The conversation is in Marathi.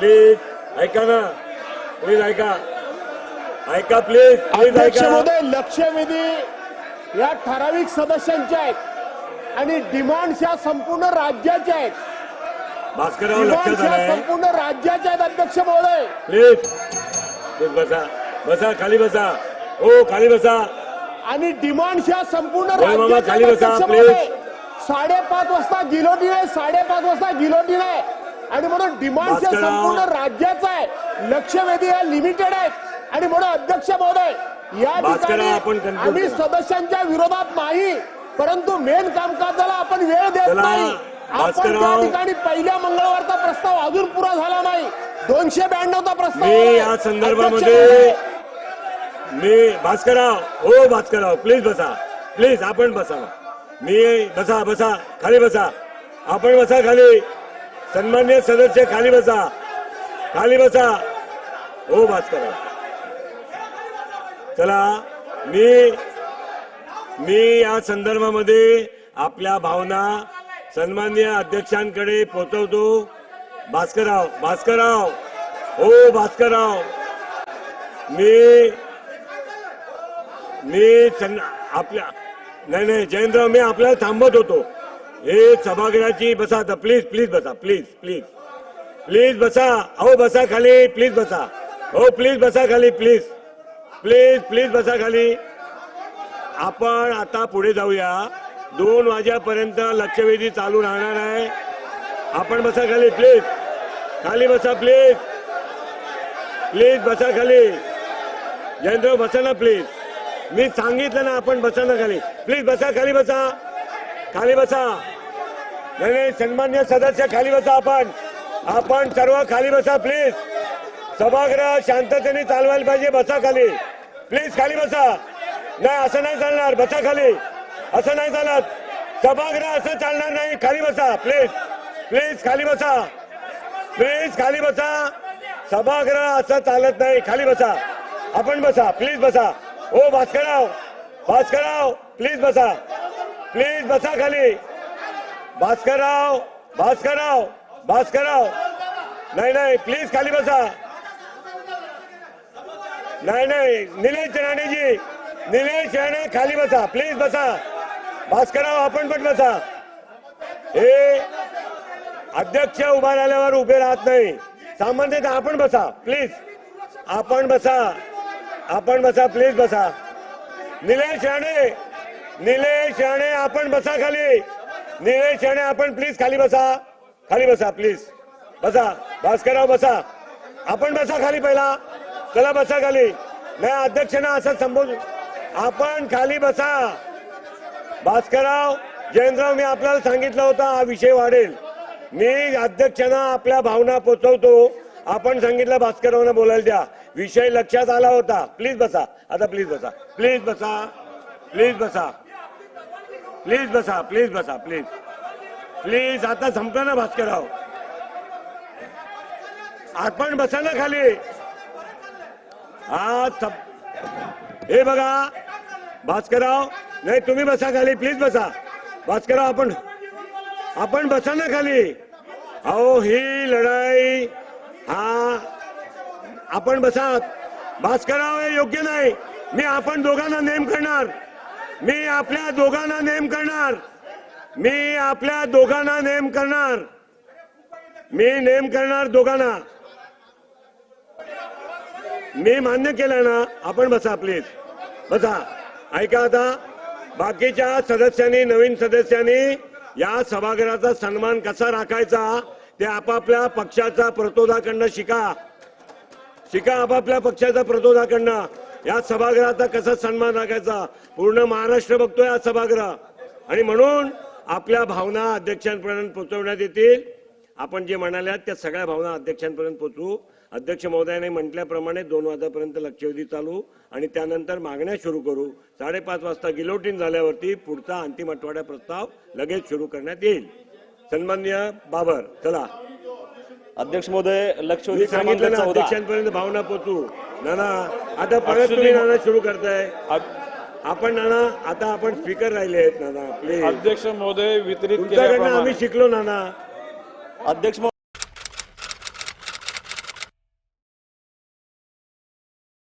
प्लीज ऐका ना. प्लीज ऐका. ऐका प्लीज प्लीज ऐका. लक्षवेधी या ठराविक सदस्यांच्या आहेत आणि डिमांड्स या संपूर्ण राज्याच्या आहेत. भास्करराव लक्षात या आलंय संपूर्ण राज्याच्या आहेत अध्यक्ष महोदय. प्लीज. प्लीज बसा. बसा खाली बसा. हो खाली बसा. आणि डिमांड्स या संपूर्ण होय मामा, राज्याच्या खाली आहेत, बसा, अध्यक्ष. महोदय. साडेपाच वाजता गिलोटीन आहे साडेपाच वाजता गिलोटीन आहे. आणि म्हणून भास्करराव. संपूर्ण राज्याचा आहे. लक्षवेधी या लिमिटेड आहेत. आणि म्हणून अध्यक्ष महोदय या ठिकाणी आम्ही. सदस्यांच्या विरोधात नाही परंतु मेन कामकाजाला आपण वेळ देत नाही. आपण त्या. ठिकाणी पहिल्या मंगळवारचा प्रस्ताव अजून पुरा झाला नाही. दोनशे ब्याण्णवचा प्रस्ताव. या संदर्भामध्ये मी भास्करराव हो भास्करराव प्लीज बसा. प्लीज आपण बसा मी बसा बसा खाली बसा. आपण बसा खाली. सन्मान्य सदस्य खाली बसा. खाली बसा. हो भास्करराव चला मी मी या संदर्भामध्ये आपल्या भावना सन्मान्य अध्यक्षांकडे पोहोचवतो भास्करराव भास्करराव. हो भास्करराव. मी मी आपल्या नाही नाही जयंतराव मी आपल्याला थांबत होतो. हे सभागृहाची बसा आता प्लीज प्लीज बसा प्लीज प्लीज प्लीज बसा अहो बसा खाली प्लीज बसा. हो प्लीज बसा खाली प्लीज प्लीज प्लीज बसा खाली. आपण आता पुढे जाऊया. दोन वाजेपर्यंत लक्षवेधी चालू राहणार आहे. आपण बसा खाली प्लीज खाली बसा प्लीज प्लीज बसा खाली. जयंतराव बसा ना प्लीज मी सांगितलं ना आपण बसा ना खाली. प्लीज बसा खाली बसा. खाली बसा. नाही सन्मान्य सदस्य खाली बसा आपण. आपण सर्व खाली बसा प्लीज सभागृह शांततेने चालवायला पाहिजे बसा खाली. प्लीज खाली बसा. नाही असं नाही चालणार बसा खाली. असं नाही चालत. सभागृह असं चालणार नाही खाली बसा प्लीज प्लीज खाली बसा. प्लीज खाली बसा. सभागृह असं चालत नाही खाली बसा. आपण बसा प्लीज बसा. ओ भास्करराव भास्करराव प्लीज बसा. प्लीज बसा खाली. भास्करराव भास्करराव भास्करराव. नाही नाही प्लीज खाली बसा. नाही नाही निलेश राणेजी निलेश राणे खाली बसा. प्लीज बसा. भास्करराव आपण पण बसा. हे अध्यक्ष उभा राहिल्यावर उभे राहत नाही. सामान्यतः आपण बसा. प्लीज आपण बसा. आपण बसा. प्लीज बसा. निलेश राणे निलेश राणे आपण बसा खाली. निलेश राणे आपण प्लीज खाली बसा. खाली बसा प्लीज बसा. भास्करराव बसा. आपण बसा खाली पहिला. चला बसा खाली. नाही अध्यक्षांना असं संबोध. आपण खाली बसा. भास्करराव जयंतराव मी आपल्याला सांगितलं होता हा विषय वाढेल. मी अध्यक्षांना आपल्या भावना पोचवतो. आपण सांगितलं भास्कररावना बोलायला द्या. विषय लक्षात आला होता. प्लीज बसा. आता प्लीज बसा. प्लीज बसा. प्लीज बसा. प्लीज बसा प्लीज बसा प्लीज. प्लीज आता संपलं ना भास्करराव. आपण बसा ना खाली. हा हे बघा भास्करराव नाही तुम्ही बसा खाली प्लीज बसा. भास्करराव आपण आपण बसा ना खाली. अहो ही लढाई हा आपण बसा. भास्करराव हे योग्य नाही. मी आपण दोघांना नेम करणार. मी आपल्या दोघांना नेम करणार. मी आपल्या दोघांना नेम करणार. मी नेम करणार दोघांना. मी मान्य केलं ना आपण बसा प्लीज बसा. ऐका आता बाकीच्या सदस्यांनी नवीन सदस्यांनी या सभागृहाचा सन्मान कसा राखायचा ते आपापल्या पक्षाचा प्रतोदाकडनं शिका. शिका आपापल्या पक्षाचा प्रतोदाकडनं. या सभागृहाचा कसा सन्मान राखायचा पूर्ण महाराष्ट्र बघतोय या सभागृह. आणि म्हणून आपल्या भावना अध्यक्षांपर्यंत पोहोचवण्यात येतील. आपण जे म्हणाल्या त्या सगळ्या भावना अध्यक्षांपर्यंत पोहोचू अध्यक्ष महोदयाने म्हटल्याप्रमाणे दोन वाजेपर्यंत लक्षवेधी चालू. आणि त्यानंतर मागण्या सुरू करू. साडेपाच वाजता गिलोटीन झाल्यावरती पुढचा अंतिम आठवड्या प्रस्ताव लगेच सुरू करण्यात येईल. सन्मान्य बाबर चला. अध्यक्ष महोदय लक्षवेधी क्रमांक सांगितलं ना चौदा अध्यक्षांपर्यंत भावना पोचू. नाना आता परत तुम्ही नाना सुरू करताय. आपण नाना आता आपण स्पीकर राहिले आहेत नाना प्लीज अध्यक्ष महोदय वितरित तुमच्याकडनं आम्ही शिकलो नाना. अध्यक्ष